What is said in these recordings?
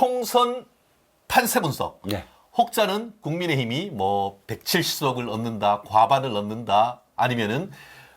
총선 판세 분석. 네. 혹자는 국민의힘이 뭐 170석을 얻는다, 과반을 얻는다, 아니면은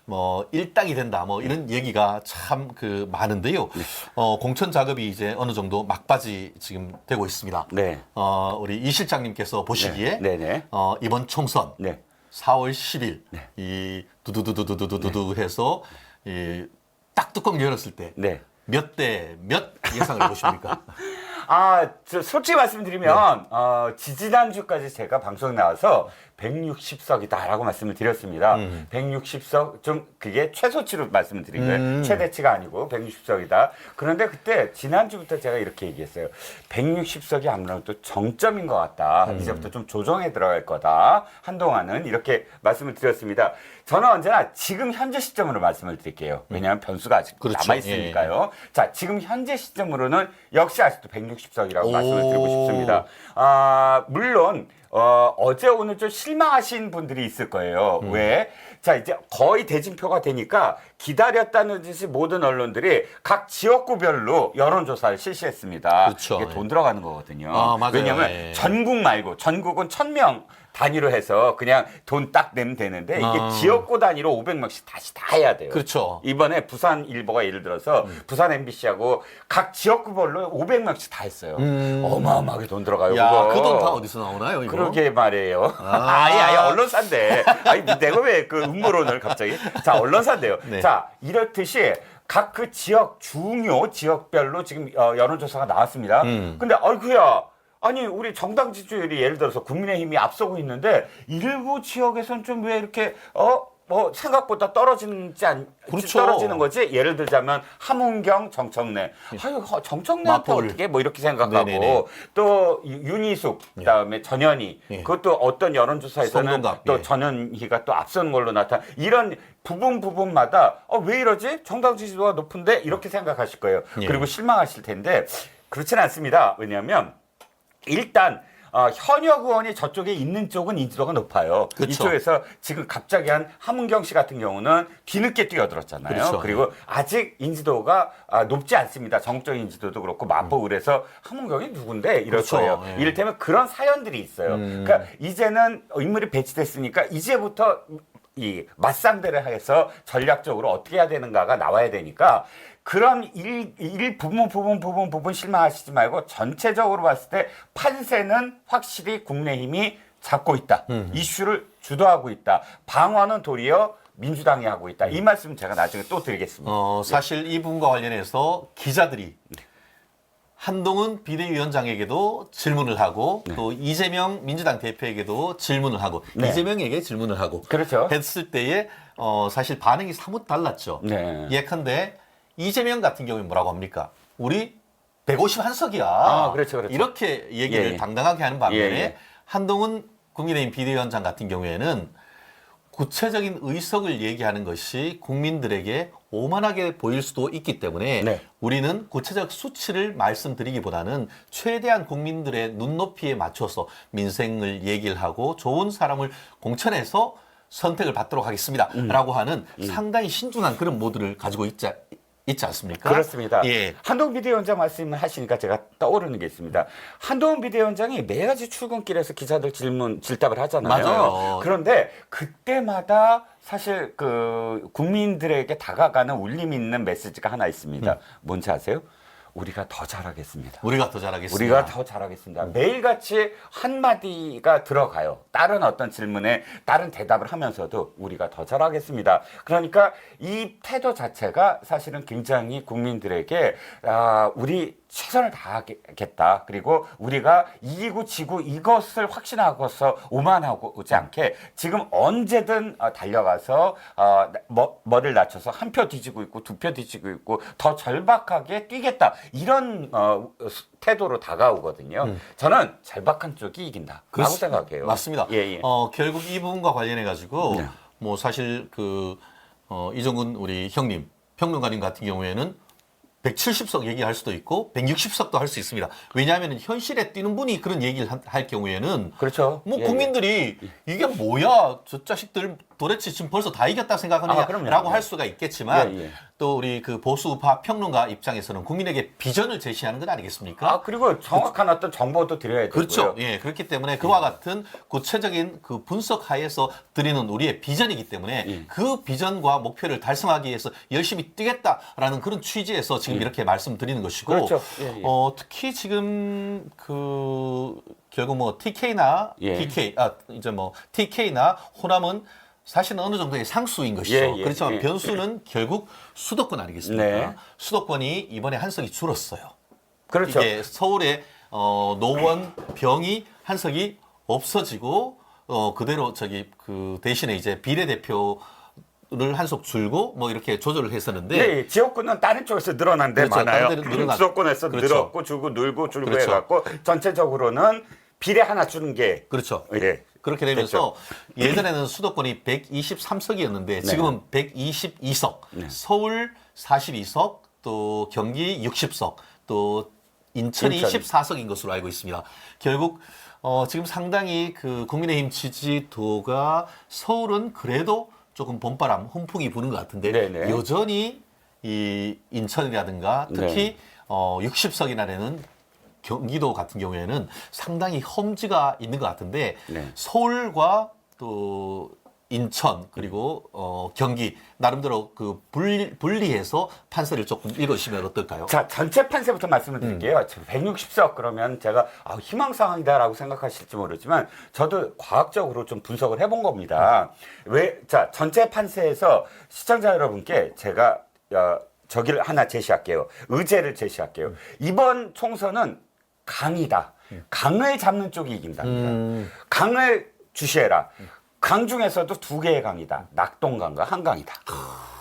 뭐 일당이 된다, 뭐 이런 얘기가 참 그 많은데요. 어, 공천 작업이 이제 어느 정도 막바지 지금 되고 있습니다. 네. 어, 우리 이 실장님께서 보시기에 네, 네. 어, 이번 총선 네. 4월 10일 네. 이 두두두두두두두 해서 이 딱 뚜껑 열었을 때 네. 몇대몇 예상을 보십니까? 아, 저 솔직히 말씀드리면 네. 어, 지지난주까지 제가 방송에 나와서 160석이다라고 말씀을 드렸습니다. 음. 160석 좀 그게 최소치로 말씀을 드린 거예요. 음. 최대치가 아니고 160석이다. 그런데 그때 지난주부터 제가 이렇게 얘기했어요. 160석이 아무래도 정점인 것 같다. 음. 이제부터 좀 조정에 들어갈 거다. 한동안은 이렇게 말씀을 드렸습니다. 저는 언제나 지금 현재 시점으로 말씀을 드릴게요. 왜냐하면 변수가 아직 그렇죠. 남아 있으니까요. 자, 지금 현재 시점으로는 역시 아직도 160석이라고 오. 말씀을 드리고 싶습니다. 아, 물론 어, 어제 오늘 좀 실망하신 분들이 있을 거예요. 음. 왜? 자, 이제 거의 대진표가 되니까 기다렸다는 듯이 모든 언론들이 각 지역구별로 여론조사를 실시했습니다. 그렇죠. 이게 돈 들어가는 거거든요. 아, 맞아요. 왜냐하면 예. 전국 말고 전국은 1000명 단위로 해서 그냥 돈 딱 내면 되는데 이게 아. 지역구 단위로 500명씩 다시 다 해야 돼요. 그렇죠. 이번에 부산 일보가 예를 들어서 부산 MBC하고 각 지역구별로 500명씩 다 했어요. 어마어마하게 돈 들어가요. 야, 그거. 그 돈 다 어디서 나오나요, 이거? 그러게 말이에요. 아. 아. 예 아예 언론사인데. 아니, 내가 왜 그 음모론을 갑자기. 자, 언론사인데요. 네. 자, 이렇듯이 각 그 지역, 중요 지역별로 지금 어, 여론조사가 나왔습니다. 음. 근데, 아이쿠야. 아니, 우리 정당 지지율이 예를 들어서 국민의힘이 앞서고 있는데 일부 지역에선 좀 왜 이렇게, 어? 뭐 생각보다 떨어지는지 안 그렇죠. 떨어지는 거지 예를 들자면 함은경 정청래 아유 허- 정청래한테. 어떻게 뭐 이렇게 생각하고 네네네. 또 유- 윤희숙 그다음에 전현희 예. 그것도 어떤 여론조사에서는 성동갑, 또 예. 전현희가 또 앞선 걸로 나타 이런 부분 부분마다 어, 왜 이러지 정당 지지도가 높은데 이렇게 생각하실 거예요 예. 그리고 실망하실 텐데 그렇지는 않습니다 왜냐하면 일단 어, 현역 의원이 저쪽에 있는 쪽은 인지도가 높아요. 그렇죠. 이쪽에서 지금 갑자기 한 함은경 씨 같은 경우는 뒤늦게 뛰어들었잖아요. 그렇죠. 그리고 아직 인지도가 아, 높지 않습니다. 정적 인지도도 그렇고 마포 을에서 함은경이 누군데 이럴 그렇죠. 거예요. 예. 이를테면 그런 사연들이 있어요. 음. 그러니까 이제는 인물이 배치됐으니까 이제부터 이 맞상대를 해서 전략적으로 어떻게 해야 되는가가 나와야 되니까 그런 일, 일 부분 부분 부분 부분 실망하시지 말고 전체적으로 봤을 때 판세는 확실히 국민의힘이 잡고 있다. 이슈를 주도하고 있다. 방어는 도리어 민주당이 하고 있다. 이 말씀 제가 나중에 또 드리겠습니다. 어, 사실 이 부분과 관련해서 기자들이 한동훈 비대위원장에게도 질문을 하고 또 이재명 민주당 대표에게도 질문을 하고 네. 이재명에게 질문을 하고 그렇죠. 했을 때에 어, 사실 반응이 사뭇 달랐죠. 네. 예컨대 이재명 같은 경우에 뭐라고 합니까? 우리 151석이야. 아, 그렇죠, 그렇죠. 이렇게 얘기를 예, 예. 당당하게 하는 반면에 예, 예. 한동훈 국민의힘 비대위원장 같은 경우에는 구체적인 의석을 얘기하는 것이 국민들에게 오만하게 보일 수도 있기 때문에 네. 우리는 구체적 수치를 말씀드리기보다는 최대한 국민들의 눈높이에 맞춰서 민생을 얘기를 하고 좋은 사람을 공천해서 선택을 받도록 하겠습니다. 음. 라고 하는 상당히 신중한 그런 모드를 가지고 있지, 있지 않습니까? 그렇습니다. 예. 한동훈 비대위원장 말씀을 하시니까 제가 떠오르는 게 있습니다. 한동훈 비대위원장이 매가지 출근길에서 기자들 질문 질답을 하잖아요. 맞아요. 그런데 그때마다 사실 그 국민들에게 다가가는 울림 있는 메시지가 하나 있습니다. 음. 뭔지 아세요? 우리가 더 잘하겠습니다. 우리가 더 잘하겠습니다. 우리가 더 잘하겠습니다. 매일같이 한마디가 들어가요. 다른 어떤 질문에 다른 대답을 하면서도 우리가 더 잘하겠습니다. 그러니까 이 태도 자체가 사실은 굉장히 국민들에게 아, 우리 최선을 다하겠다. 그리고 우리가 이기고 지고 이것을 확신하고서 오만하지 않게 지금 언제든 어, 달려가서 어, 머, 머리를 낮춰서 한 표 뒤지고 있고 두 표 뒤지고 있고 더 절박하게 뛰겠다. 이런 어, 수- 태도로 다가오거든요. 저는 절박한 쪽이 이긴다라고 음. 그렇습- 생각해요. 맞습니다. 예, 예. 어, 결국 이 부분과 관련해 가지고 네. 뭐 사실 그 어, 이정근 우리 형님 평론가님 같은 경우에는 170석 얘기할 수도 있고 160석도 할 수 있습니다. 왜냐하면 현실에 뛰는 분이 그런 얘기를 한- 할 경우에는 그렇죠. 뭐 예, 예. 국민들이 이게 뭐야 저 자식들 도대체 지금 벌써 다 이겼다 생각하느냐라고 아. 할 수가 있겠지만 예, 예. 또 우리 그 보수파 평론가 입장에서는 국민에게 비전을 제시하는 것 아니겠습니까? 아 그리고 정확한 어떤 정보도 드려야 되고요. 그렇죠. 예, 그렇기 때문에 그와 같은 구체적인 그 분석 하에서 드리는 우리의 비전이기 때문에 예. 그 비전과 목표를 달성하기 위해서 열심히 뛰겠다라는 그런 취지에서 지금 이렇게 말씀드리는 것이고, 음. 그렇죠. 예, 예. 어, 특히 지금 그 결국 뭐 TK나 예. PK, 아 이제 뭐 TK나 호남은 사실은 어느 정도의 상수인 것이죠. 예, 예, 그렇지만 예. 변수는 결국 수도권 아니겠습니까? 네. 수도권이 이번에 한석이 줄었어요. 그렇죠. 이게 서울의 어, 노원 병이 한석이 없어지고 어, 그대로 저기 그 대신에 이제 비례대표 를 한석 줄고 뭐 이렇게 조절을 했었는데 예, 예. 지역구는 다른 쪽에서 늘어난 데 그렇죠. 많아요. 늘어났- 수도권에서 그렇죠. 늘었고 줄고 늘고 줄고 그렇죠. 해갖고 전체적으로는 비례 하나 주는 게 그렇죠. 예. 그렇게 되면서 예전에는 수도권이 123석이었는데 지금은 122석, 네. 서울 42석, 또 경기 60석, 또 인천이 인천. 14석인 것으로 알고 있습니다. 결국 어, 지금 상당히 그 국민의힘 지지도가 서울은 그래도 조금 봄바람, 훈풍이 부는 것 같은데 네네. 여전히 이 인천이라든가 특히 네. 어, 60석이나 되는 경기도 같은 경우에는 상당히 험지가 있는 것 같은데 네. 서울과 또 인천 그리고 어, 경기 나름대로 그 분리, 분리해서 판세를 조금 읽으시면 어떨까요? 자, 전체 판세부터 말씀을 드릴게요. 음. 160석 그러면 제가 아, 희망사항이다라고 생각하실지 모르지만 저도 과학적으로 좀 분석을 해본 겁니다. 왜, 자, 전체 판세에서 시청자 여러분께 제가 어, 저기를 하나 제시할게요. 의제를 제시할게요. 이번 총선은 강이다. 강을 잡는 쪽이 이긴답니다. 음. 강을 주시해라. 강 중에서도 두 개의 강이다. 낙동강과 한강이다.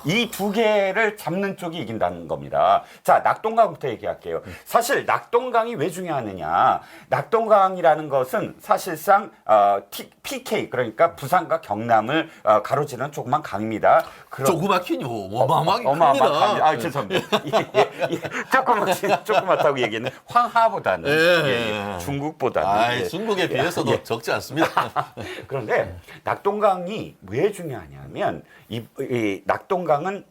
이 두 개를 잡는 쪽이 이긴다는 겁니다. 자, 낙동강부터 얘기할게요. 사실 낙동강이 왜 중요하느냐? 낙동강이라는 것은 사실상 어, T, PK 그러니까 부산과 경남을 어, 가로지르는 조그만 강입니다. 그런- 조그맣긴요. 어마어마하게 큽니다. 강이- 아, 죄송합니다. 예, 예, 예. 조그맣, 조그맣다고 얘기했는 황하보다는 예. 예, 예. 중국보다는 아, 예. 중국에 비해서도 예. 적지 않습니다. 그런데 낙동강이 왜 중요하냐면 이, 이 낙동강은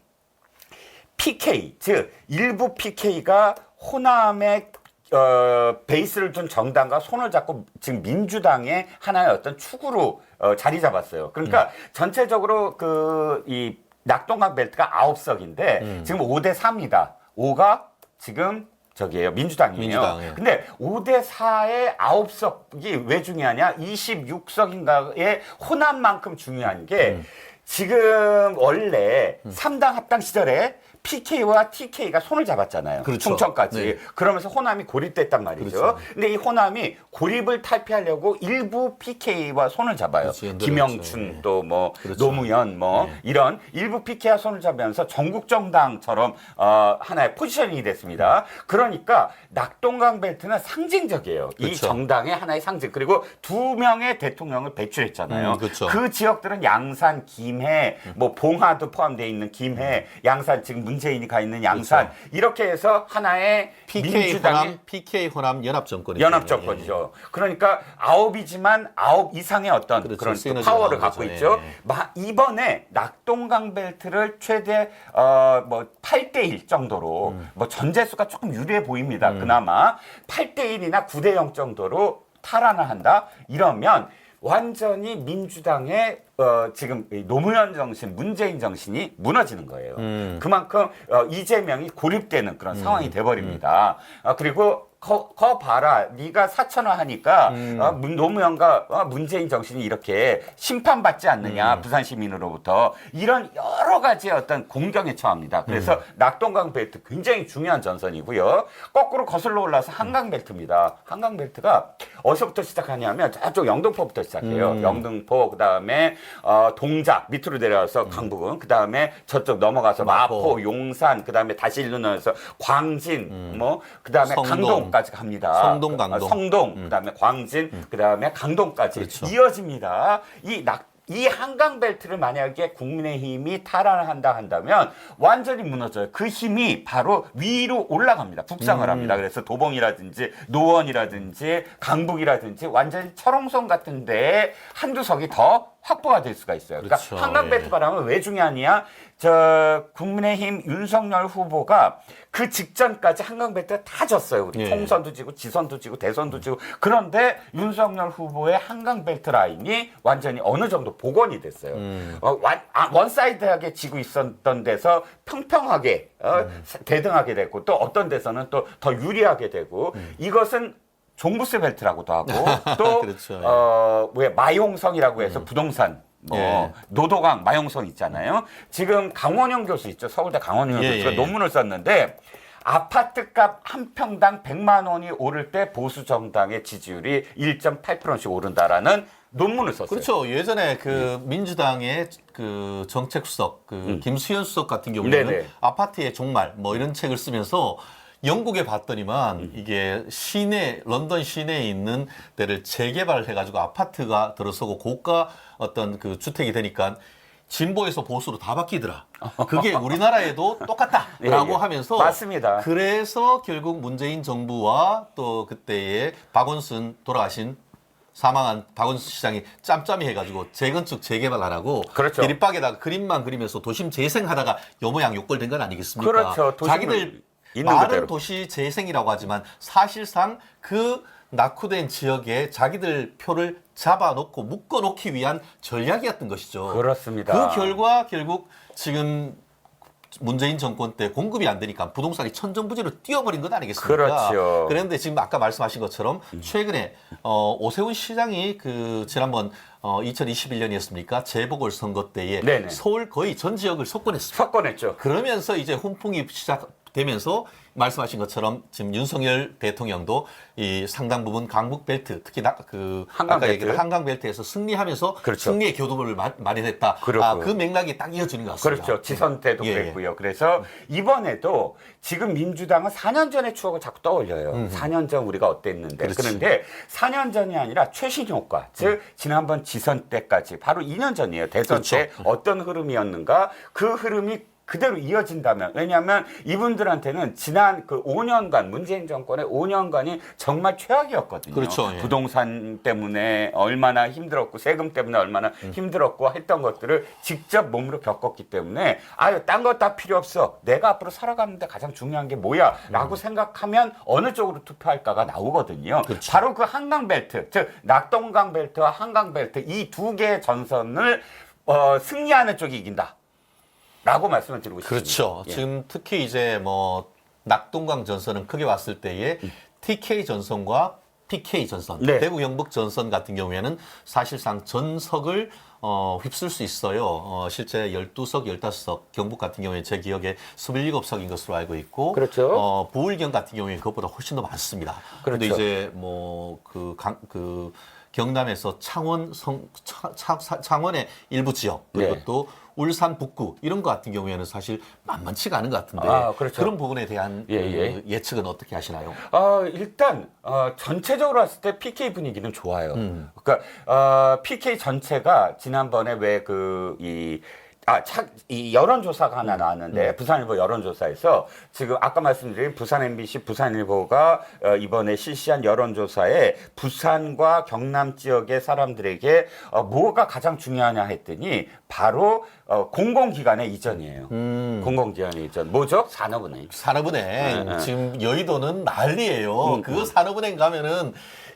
PK 즉 일부 PK가 호남의 어, 베이스를 둔 정당과 손을 잡고 지금 민주당의 하나의 어떤 축으로 어, 자리 잡았어요. 그러니까 전체적으로 그 이 낙동강 벨트가 아홉 석인데 지금 5대 3이다. 5가 지금 저기예요. 민주당이에요. 민주당, 예. 근데 5대 4의 9석이 왜 중요하냐? 26석인가의 호남만큼 중요한 게 음. 지금 원래 삼당 합당 시절에 PK와 TK가 손을 잡았잖아요. 그렇죠. 총천까지. 네. 그러면서 호남이 고립됐단 말이죠. 그렇죠. 근데 이 호남이 고립을 탈피하려고 일부 PK와 손을 잡아요. 그렇죠. 연대를 김영춘 했죠. 예. 또뭐 그렇죠. 노무현 뭐 네. 이런 일부 PK와 손을 잡으면서 전국 정당처럼 어, 하나의 포지셔닝이 됐습니다. 그러니까 낙동강 벨트는 상징적이에요. 이 그렇죠. 정당의 하나의 상징. 그리고 두 명의 대통령을 배출했잖아요. 음, 그렇죠. 그 지역들은 양산, 김해, 뭐 봉화도 포함되어 있는 김해, 양산 지금 문재인이 가 있는 양산 그렇죠. 이렇게 해서 하나의 PK 민주당의 호남, PK 호남 연합 정권이죠. 연합 정권이죠. 그러니까 아홉이지만 아홉 이상의 어떤 그렇죠. 시너지가 파워를 갖고 거죠. 있죠. 예, 예. 마, 이번에 낙동강 벨트를 최대 어 뭐 8대 1 정도로 음. 뭐 전재수가 조금 유리해 보입니다. 그나마 8대 1이나 9대 0 정도로 탈환을 한다. 이러면 완전히 민주당의 어, 지금 이 노무현 정신, 문재인 정신이 무너지는 거예요. 음. 그만큼 어, 이재명이 고립되는 그런 상황이 돼버립니다. 아, 그리고 거, 거 봐라, 네가 사천화 하니까 어, 문- 노무현과 어, 문재인 정신이 이렇게 심판받지 않느냐 부산 시민으로부터 이런 여러 가지 어떤 공경에 처합니다. 그래서 낙동강 벨트 굉장히 중요한 전선이고요. 거꾸로 거슬러 올라서 한강 벨트입니다. 한강 벨트가 어디서부터 시작하냐면 저쪽 영등포부터 시작해요. 음. 영등포 그다음에 어, 동작 밑으로 내려와서 강북은 그다음에 저쪽 넘어가서 마포, 마포. 용산 그다음에 다시 일로 내려서 광진 뭐 그다음에 성동. 강동 까지 갑니다. 성동, 강동. 어, 성동 그다음에 광진 그다음에 강동까지 그렇죠. 이어집니다. 이 낙, 이 한강 벨트를 만약에 국민의힘이 탈환을 한다 한다면 완전히 무너져요. 그 힘이 바로 위로 올라갑니다. 북상을 음. 합니다. 그래서 도봉이라든지 노원이라든지 강북이라든지 완전히 철옹성 같은데 한두 석이 더 확보가 될 수가 있어요. 그러니까 그렇죠. 한강벨트 바람은 왜 중요하냐? 저 국민의힘 윤석열 후보가 그 직전까지 한강벨트 다 졌어요. 우리 예. 총선도 지고 지선도 지고 대선도 지고 그런데 윤석열 후보의 한강 벨트 라인이 완전히 어느 정도 복원이 됐어요. 음. 어, 완, 아, 원사이드하게 지고 있었던 데서 평평하게 어, 음. 대등하게 됐고 또 어떤 데서는 또 더 유리하게 되고 음. 이것은 종부세 벨트라고도 하고 또 그렇죠, 예. 어, 왜 마용성이라고 해서 부동산 뭐 예. 노도강 마용성 있잖아요. 지금 강원영 교수 있죠. 서울대 강원영 예, 교수가 예, 예. 논문을 썼는데 아파트 값 한 평당 100만 원이 오를 때 보수 정당의 지지율이 1.8%씩 오른다라는 논문을 썼어요. 그렇죠. 예전에 그 민주당의 그 정책 수석, 그 김수현 수석 같은 경우에는 음. 네네. 아파트의 종말 뭐 이런 책을 쓰면서 영국에 봤더니만 음. 이게 시내 런던 시내에 있는 데를 재개발을 해가지고 아파트가 들어서고 고가 어떤 그 주택이 되니까 진보에서 보수로 다 바뀌더라. 그게 우리나라에도 똑같다라고 예, 예. 하면서 맞습니다. 그래서 결국 문재인 정부와 또 그때의 박원순 돌아가신 사망한 박원순 시장이 짬짬이 해가지고 재건축 재개발하라고 그렇죠. 대립박에다가 그림만 그리면서 도심 재생하다가 요 모양 요꼴 된건 아니겠습니까? 그렇죠. 도심을 자기들 있는 말은 그대로. 도시 재생이라고 하지만 사실상 그 낙후된 지역에 자기들 표를 잡아놓고 묶어놓기 위한 전략이었던 것이죠. 그렇습니다. 그 결과 결국 지금 문재인 정권 때 공급이 안 되니까 부동산이 천정부지로 뛰어버린 것 아니겠습니까? 그렇죠. 그런데 지금 아까 말씀하신 것처럼 최근에 어, 오세훈 시장이 그 지난번 어, 2021년이었습니까? 재보궐 선거 때에 네네. 서울 거의 전 지역을 석권했습니다. 석권했죠. 그러면서 이제 훈풍이 시작 되면서 말씀하신 것처럼 지금 윤석열 대통령도 이 상당 부분 강북 벨트 특히 나, 그 한강 아까. 얘기한 한강 벨트에서 승리하면서 그렇죠. 승리의 교두보를 마- 마련했다. 아, 그 맥락이 딱 이어지는 것 같습니다. 그렇죠. 지선 때도 예, 예. 그랬고요. 그래서 이번에도 지금 민주당은 4년 전의 추억을 자꾸 떠올려요. 4년 전 우리가 어땠는데. 그렇지. 그런데 4년 전이 아니라 최신 효과, 즉 지난번 지선 때까지 바로 2년 전이에요. 대선 그렇죠. 때 어떤 흐름이었는가? 그 흐름이 그대로 이어진다면 왜냐하면 이분들한테는 지난 그 5년간 문재인 정권의 5년간이 정말 최악이었거든요. 그렇죠, 예. 부동산 때문에 얼마나 힘들었고 세금 때문에 얼마나 음. 힘들었고 했던 것들을 직접 몸으로 겪었기 때문에 아유 딴 거 다 필요 없어 내가 앞으로 살아가는데 가장 중요한 게 음. 뭐야라고 생각하면 어느 쪽으로 투표할까가 나오거든요. 그렇죠. 바로 그 한강 벨트 즉 낙동강 벨트와 한강 벨트 이 두 개의 전선을 어, 승리하는 쪽이 이긴다. 라고 말씀을 드리고 싶습니다. 그렇죠. 예. 지금 특히 이제 뭐 낙동강 전선은 크게 봤을 때에 TK 전선과 PK 전선, 네. 대구 경북 전선 같은 경우에는 사실상 전석을 어, 휩쓸 수 있어요. 어, 실제 12석, 15석, 경북 같은 경우에 제 기억에 27석인 것으로 알고 있고, 그렇죠. 어, 부울경 같은 경우에 그것보다 훨씬 더 많습니다. 그런데 그렇죠. 이제 뭐그 그 경남에서 창원 성 차- 차- 창원의 일부 지역 그리고 네. 또 울산 북구 이런 것 같은 경우에는 사실 만만치가 않은 것 같은데 아, 그렇죠. 런 부분에 대한 예, 그 예. 예 측은 어떻게 하시나요? 어, 일단 어, 전체적으로 봤을 때 PK 분위기는 좋아요. 음. 그러니까 어, PK 전체가 지난번에 왜 그 이 아, 차, 이 여론조사가 음. 하나 나왔는데 부산일보 여론조사에서 지금 아까 말씀드린 부산 MBC 부산일보가 어, 이번에 실시한 여론조사에 부산과 경남 지역의 사람들에게 어, 뭐가 가장 중요하냐 했더니 바로 어, 공공기관의 이전이에요. 음. 공공기관의 이전. 뭐죠? 산업은행. 산업은행 네, 네. 지금 여의도는 난리예요. 음, 그 산업은행 가면은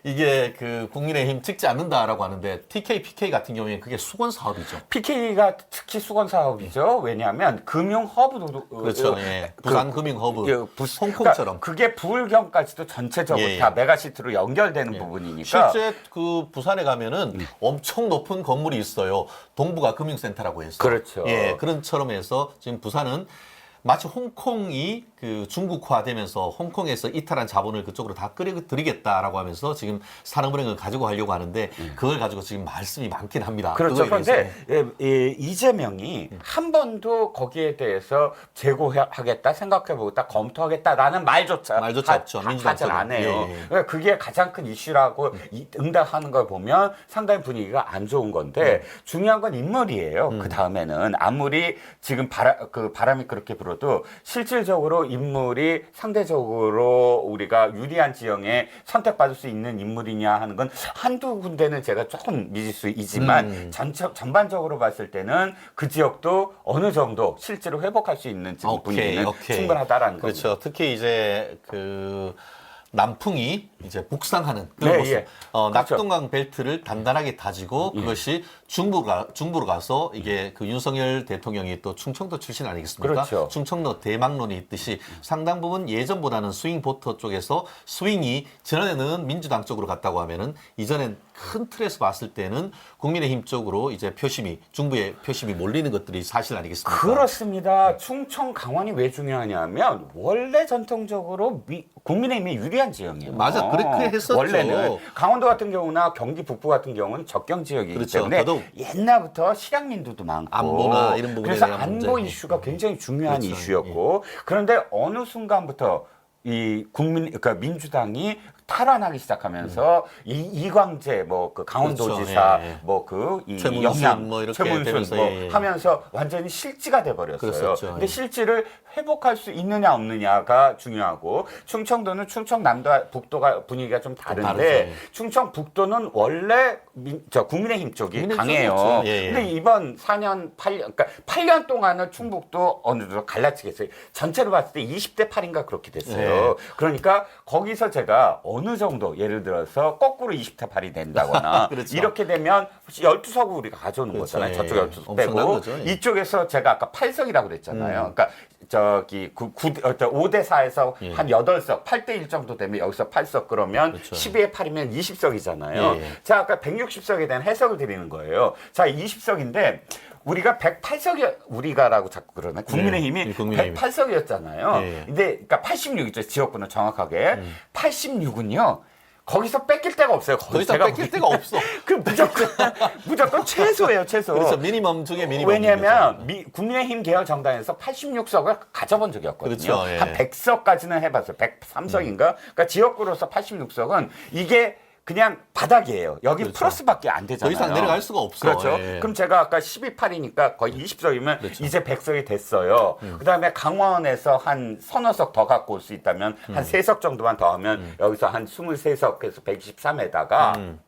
이게 그 국민의힘 찍지 않는다라고 하는데 TK, PK 같은 경우에는 그게 수건 사업이죠. PK가 특히 수건 사업이죠. 왜냐하면 금융 허브도 그렇죠. 어, 예. 그- 부산 금융 허브, 예, 부- 홍콩처럼. 그러니까 그게 부울경까지도 전체적으로 예, 예. 다 메가시티로 연결되는 부분이니까 실제 그 부산에 가면은 엄청 높은 건물이 있어요. 동부가 금융센터라고 해서. 그렇죠. 예, 그런처럼 해서 지금 부산은 마치 홍콩이 그 중국화되면서 홍콩에서 이탈한 자본을 그쪽으로 다 끌어들이겠다라고 하면서 지금 산업은행을 가지고 하려고 하는데 그걸 가지고 지금 말씀이 많긴 합니다. 음. 그렇죠. 그거에 그런데. 예, 예, 이재명이 한 번도 거기에 대해서 재고하겠다, 생각해보겠다, 검토하겠다라는 말조차 말조차 하- 없죠. 하- 민주당 하질 쪽은. 않아요. 예, 예. 그러니까 그게 가장 큰 이슈라고 이- 응답하는 걸 보면 상당히 분위기가 안 좋은 건데 음. 중요한 건 인물이에요. 그 다음에는 아무리 지금 바람 그 바람이 그렇게 불어도 실질적으로 인물이 상대적으로 우리가 유리한 지형에 선택받을 수 있는 인물이냐 하는 건 한두 군데는 제가 조금 미지수이지만 음. 전체, 전반적으로 봤을 때는 그 지역도 어느 정도 실제로 회복할 수 있는 지금 분위기는. 충분하다라는 겁니다. 그렇죠. 특히 이제 그 남풍이 이제 북상하는 그런 네, 모습. 예. 어, 그렇죠. 낙동강 벨트를 단단하게 다지고 그것이 중부가 중부로 가서 이게 그 윤석열 대통령이 또 충청도 출신 아니겠습니까? 그렇죠. 충청도 대망론이 있듯이 상당 부분 예전보다는 스윙 보터 쪽에서 스윙이 전에는 민주당 쪽으로 갔다고 하면은 이전엔 큰 틀에서 봤을 때는 국민의힘 쪽으로 이제 표심이 중부의 표심이 몰리는 것들이 사실 아니겠습니까? 그렇습니다. 충청 강원이 왜 중요하냐면 원래 전통적으로 미- 국민의힘이 유리한 지역이에요. 맞아, 그렇게 했었죠. 원래는 강원도 같은 경우나 경기 북부 같은 경우는 적경 지역이기 그렇죠. 때문에 더더욱 옛날부터 실향민두도 많고 안보나 이런 부분에 그래서 대한 안보 문제. 이슈가 굉장히 중요한 그렇죠. 이슈였고 그런데 어느 순간부터 이 국민 그러니까 민주당이 탈환하기 시작하면서 이 이광재 뭐 그 강원도지사 음. 그렇죠. 예. 뭐 그이 최문순 영양 뭐 이렇게 최문순 되면서, 뭐 예, 예. 하면서 완전히 실지가 돼 버렸어요. 그랬었죠. 근데 예. 실지를 회복할 수 있느냐 없느냐가 중요하고 충청도는 충청남도와 북도가 분위기가 좀 다른데 다르죠. 충청 북도는 원래 민, 저 국민의힘 쪽이 국민의힘 강해요. 쪽이었죠. 예, 예. 근데 이번 4년 8년 그러니까 8년 동안은 충북도 어느 정도 갈라치겠어요. 전체로 봤을 때 20대 8인가 그렇게 됐어요. 그러니까 거기서 제가 어느 정도 예를 들어서 거꾸로 20대 8이 된다거나 그렇죠. 이렇게 되면 12석을 우리가 가져오는 그렇죠. 거잖아요. 예, 저쪽 예. 12석 엄청난 빼고 거죠. 예. 음. 이쪽에서 제가 아까 8석이라고 그랬잖아요. 그러니까 저기 9, 5대 4에서 예. 한 8석, 8대 1 정도 되면 여기서 8석 그러면 그렇죠. 12에 8이면 20석이잖아요. 예, 예. 자, 아까 160석에 대한 해석을 드리는 거예요. 자, 20석인데 우리가 108석이 우리가라고 자꾸 그러네. 국민의힘이 네, 국민의힘. 108석이었잖아요. 예, 예. 근데 그러니까 86이죠. 지역구는 정확하게. 음. 86은요. 거기서 뺏길 데가 없어요. 제가 뺏길 데가 없어. 그 무조건 무조건 최소예요, 최소. 그래서 미니멈 중에 미니멈. 왜냐면 미, 국민의힘 계열 정당에서 86석을 가져본 적이 없거든요. 그렇죠, 예. 음. 한 100석까지는 해봤어요. 103석인가? 그러니까 지역구로서 86석은 이게 그냥 바닥이에요. 여기 그렇죠. 플러스밖에 안 되잖아요. 더 이상 내려갈 수가 없어. 그렇죠. 예. 그럼 제가 아까 12팔이니까 거의 20석이면 그렇죠. 이제 100석이 됐어요. 그다음에 강원에서 한 서너 석 더 갖고 올 수 있다면 음. 한세석 정도만 더 하면 여기서 한 23석에서 123에다가 음.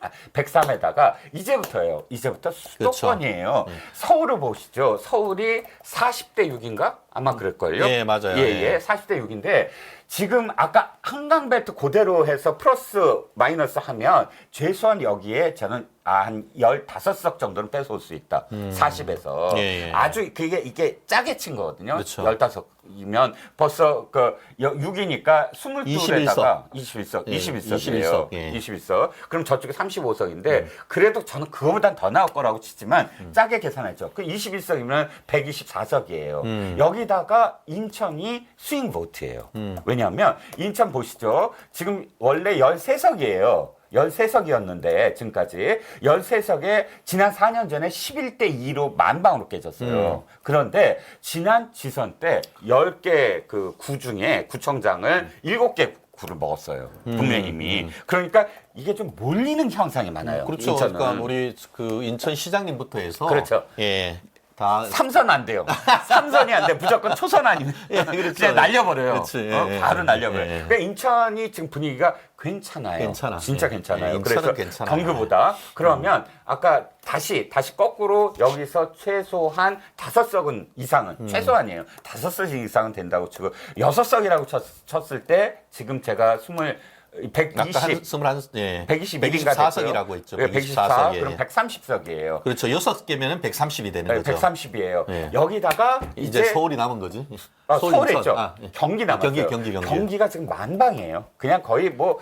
아, 103에다가 이제부터예요. 이제부터 그렇죠. 수도권이에요. 음. 서울을 보시죠. 서울이 40대 6인가? 아마 그럴걸요. 예, 맞아요. 예, 예. 예. 40대 6인데 지금 아까 한강벨트 그대로 해서 플러스 마이너스 하면 최소한 여기에 저는 아, 한 15석 정도는 뺏어올 수 있다. 40에서. 음. 예, 예. 아주 그게 이게 짜게 친 거거든요. 그렇죠. 15석이면 벌써 그 6이니까 22에다가 21석, 예, 21석이에요. 21석, 예. 21석. 그럼 저쪽에 35석인데 음. 그래도 저는 그거보단 더 나올 거라고 치지만 짜게 계산했죠. 그 21석이면 124석이에요. 음. 여기다가 인천이 스윙 보트예요. 음. 왜냐하면 인천 보시죠. 지금 원래 13석이에요. 13석이었는데 지금까지 13석에 지난 4년 전에 11대 2로 만방으로 깨졌어요. 음. 그런데 지난 지선 때 10개 그 구 중에 구청장을 7개 구를 먹었어요. 국민의힘이. 그러니까 이게 좀 몰리는 현상이 많아요. 그렇죠. 인천은. 그러니까 우리 그 인천 시장님부터 해서 그렇죠. 예. 다 삼선 안 돼요. 삼선이 안 돼. 무조건 초선 아니면 예, 그렇죠. 그냥 날려버려요. 그렇지, 예, 어, 예. 바로 날려버려요. 예, 예. 그러니까 인천이 지금 분위기가 괜찮아요. 괜찮아. 진짜 예. 괜찮아요. 예, 인천은 그래서 괜찮아요. 경기보다 그러면 아까 다시 다시 거꾸로 여기서 최소한 다섯 석은 이상은 음. 최소한이에요. 다섯 석 이상은 된다고 치고 여섯 석이라고 쳤, 쳤을 때 지금 제가 스물 아까 한 120 21, 예. 121인가 124석이라고 했죠. 124, 124석. 예. 그럼 130석이에요. 그렇죠. 여섯 개면은 130이 되는 네, 거죠. 130이에요. 예. 여기다가 이제, 이제, 서울이 남은 거지. 아, 서울, 인천. 있죠. 아, 예. 경기 남았어요. 경기, 경기, 경기. 경기 가 지금 만방이에요. 그냥 거의 뭐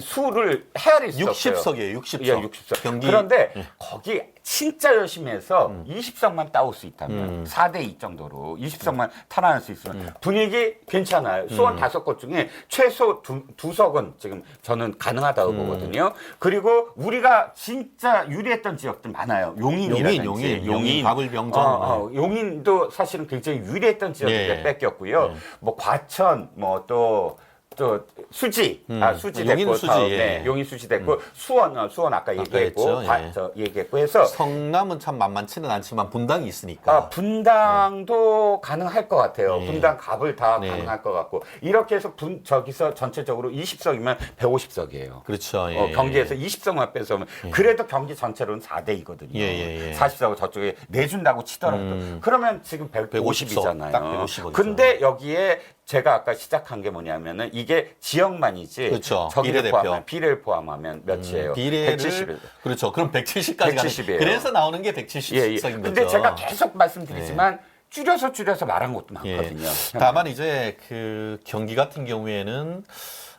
수를 헤아릴 수 없어요. 60석이에요. 60석. 예, 60석. 경기 그런데 예. 거기 진짜 열심히 해서 음. 20석만 따올 수 있다면 4대 2 정도로 20석만 탈환할 수 있으면 음. 분위기 괜찮아요. 수원 다섯 곳 중에 최소 두, 두 석은 지금 저는 가능하다고 음. 보거든요. 그리고 우리가 진짜 유리했던 지역들 많아요. 용인이라든지 용인, 용인, 용인, 가불병정. 네. 어, 어, 용인도 사실은 굉장히 유리했던 지역인데 예. 뺏겼고요. 뭐 과천, 뭐또 저 수지, 음. 아 수지 용인 됐고, 수지, 다- 예. 네, 용인 수지 됐고 수원, 어, 수원 아까 얘기했고, 했죠, 과- 예. 저 얘기했고 해서 성남은 참 만만치는 않지만 분당이 있으니까. 아, 분당도 가능할 것 같아요. 네. 분당 갑을 다 네. 가능할 것 같고 이렇게 해서 분 저기서 전체적으로 20석이면 150석이에요. 그렇죠. 예, 어, 예, 경기에서 20석만 빼서면 그래도 경기 전체로는 4대이거든요. 예, 예, 예. 40석 저쪽에 내준다고 치더라도 음. 그러면 지금 150 석, 150이잖아요. 딱150 이죠. 근데 여기에 제가 아까 시작한 게 뭐냐면은 이게 지역만이지 그렇죠. 비례대표. 포함하면 비례를 포함하면 몇이에요? 음, 비례를 170. 그렇죠. 그럼 170까지 170 이에요. 가는 그래서 나오는 게 170석인 예, 예. 거죠. 근데 제가 계속 말씀드리지만 줄여서 줄여서 말한 것도 예. 많거든요. 다만 이제 그 경기 같은 경우에는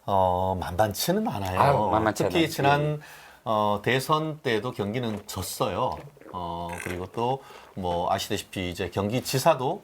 어 만만치는 않아요. 아유, 만만치 특히 않아요. 지난 어 대선 때도 경기는 졌어요. 어 그리고 또 뭐 아시다시피 이제 경기지사도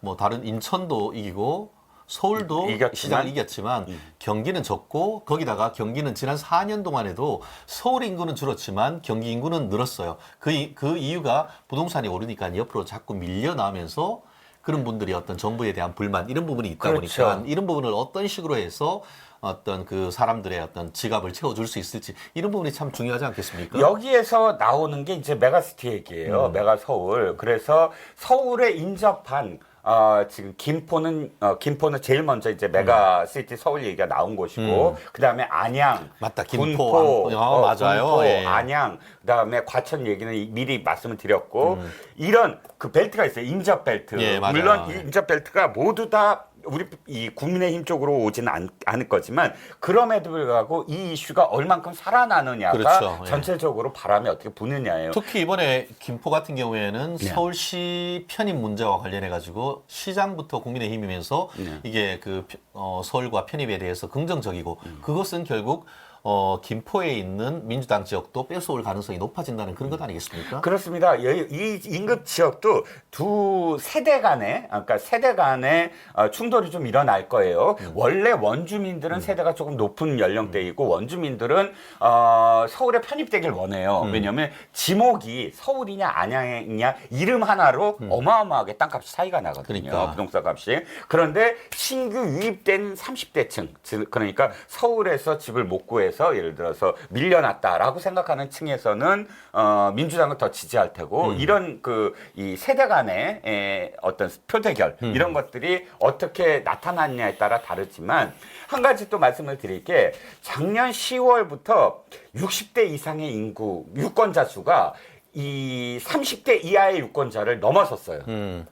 뭐 다른 인천도 이기고 서울도 이겼지만- 시장을 이겼지만 경기는 졌고 거기다가 경기는 지난 4년 동안에도 서울 인구는 줄었지만 경기 인구는 늘었어요. 그, 이- 그 이유가 부동산이 오르니까 옆으로 자꾸 밀려 나면서 그런 분들이 어떤 정부에 대한 불만 이런 부분이 있다 그렇죠. 보니까 이런 부분을 어떤 식으로 해서 어떤 그 사람들의 어떤 지갑을 채워줄 수 있을지 이런 부분이 참 중요하지 않겠습니까? 여기에서 나오는 게 이제 메가시티 얘기예요. 음. 메가 서울. 그래서 서울에 인접한 어, 지금 김포는 어, 김포는 제일 먼저 이제 메가 시티 서울 얘기가 나온 곳이고 그다음에 안양, 음. 맞다, 군포, 김포. 어, 맞아요. 군포, 예. 안양, 그다음에 과천 얘기는 이- 미리 말씀을 드렸고 음. 이런 그 벨트가 있어요. 인접 벨트. 예, 맞아요. 물론 이 인접 벨트가 모두 다 우리 이 국민의힘 쪽으로 오지는 않, 않을 거지만 그럼에도 불구하고 이 이슈가 얼만큼 살아나느냐가 그렇죠. 예. 전체적으로 바람이 어떻게 부느냐예요. 특히 이번에 김포 같은 경우에는 네. 서울시 편입 문제와 관련해 가지고 시장부터 국민의힘이면서 네. 이게 그 어, 서울과 편입에 대해서 긍정적이고 음. 그것은 결국 어, 김포에 있는 민주당 지역도 뺏어올 가능성이 높아진다는 그런 것 아니겠습니까? 그렇습니다. 이, 이 임급 지역도 두 세대 간의, 그러니까 세대 간의 어, 충돌이 좀 일어날 거예요. 음. 원래 원주민들은 세대가 조금 높은 연령대이고 원주민들은 어, 서울에 편입되길 원해요. 음. 왜냐하면 지목이 서울이냐 안양이냐 이름 하나로 어마어마하게 땅값이 차이가 나거든요. 음. 그러니까. 부동산 값이. 그런데 신규 유입된 30대층, 즉 그러니까 서울에서 집을 못 구해서 예를 들어서 밀려났다라고 생각하는 층에서는 어, 민주당을 더 지지할 테고 음. 이런 그 이 세대 간의 에, 어떤 표대결 음. 이런 것들이 어떻게 나타났냐에 따라 다르지만 한 가지 또 말씀을 드릴 게 작년 10월부터 60대 이상의 인구 유권자 수가 이 30대 이하의 유권자를 넘어섰어요. 음,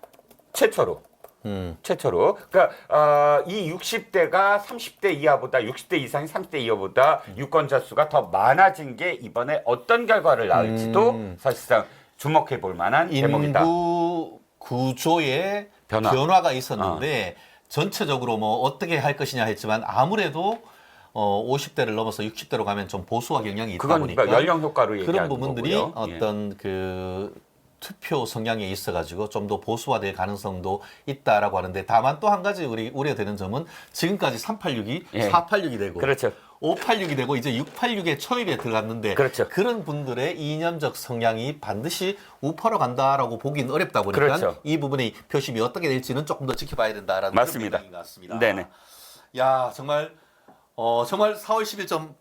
최초로. 음. 최초로. 그러니까 어, 이 60대가 30대 이하보다 60대 이상이 30대 이하보다 유권자 수가 더 많아진 게 이번에 어떤 결과를 낳을지도 음. 사실상 주목해 볼 만한 대목이다. 인구 구조의 변화. 가 있었는데 전체적으로 뭐 어떻게 할 것이냐 했지만 아무래도 어 50대를 넘어서 60대로 가면 좀 보수화 경향이 있다 그건 보니까 그러니까 연령 효과로 그런 얘기하는 부분들이 거고요. 예. 어떤 그 투표 성향에 있어 가지고 좀 더 보수화될 가능성도 있다라고 하는데 다만 또 한 가지 우리 우려되는 점은 지금까지 386이 예. 486이 되고 그렇죠. 586이 되고 이제 686에 초입에 들어갔는데 그렇죠. 런 분들의 이념적 성향이 반드시 우파로 간다라고 보기는 어렵다 보니까 그렇죠. 이 부분의 표심이 어떻게 될지는 조금 더 지켜봐야 된다라는 맞습니다. 그런 생각인 것 같습니다. 네네. 야 정말 어 정말 4월 10일 좀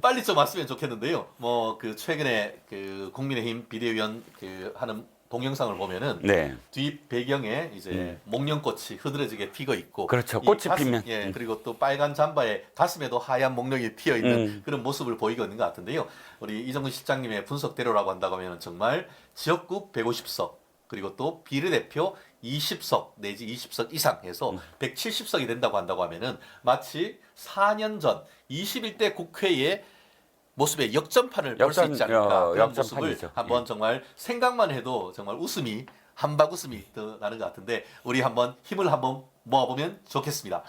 빨리 좀 왔으면 좋겠는데요. 뭐 그 최근에 그 국민의힘 비대위원 그 하는 동영상을 보면은 네. 뒤 배경에 이제 목련꽃이 흐드러지게 피고 있고 그렇죠. 이 꽃이 가슴- 피면. 예 음. 그리고 또 빨간 잠바에 가슴에도 하얀 목련이 피어 있는 음. 그런 모습을 보이고 있는 것 같은데요. 우리 이정근 실장님의 분석대로라고 한다고 하면 정말 지역구 150석 그리고 또 비례대표 20석 내지 20석 이상 해서 음. 170석이 된다고 한다고 하면은 마치 4년 전 21대 국회의 모습의 역전판을 볼 수 있지 않을까 어, 그런 모습을 역전판이죠. 예. 한번 정말 생각만 해도 정말 웃음이 한박 웃음이 더 나는 것 같은데 우리 한번 힘을 한번 모아보면 좋겠습니다.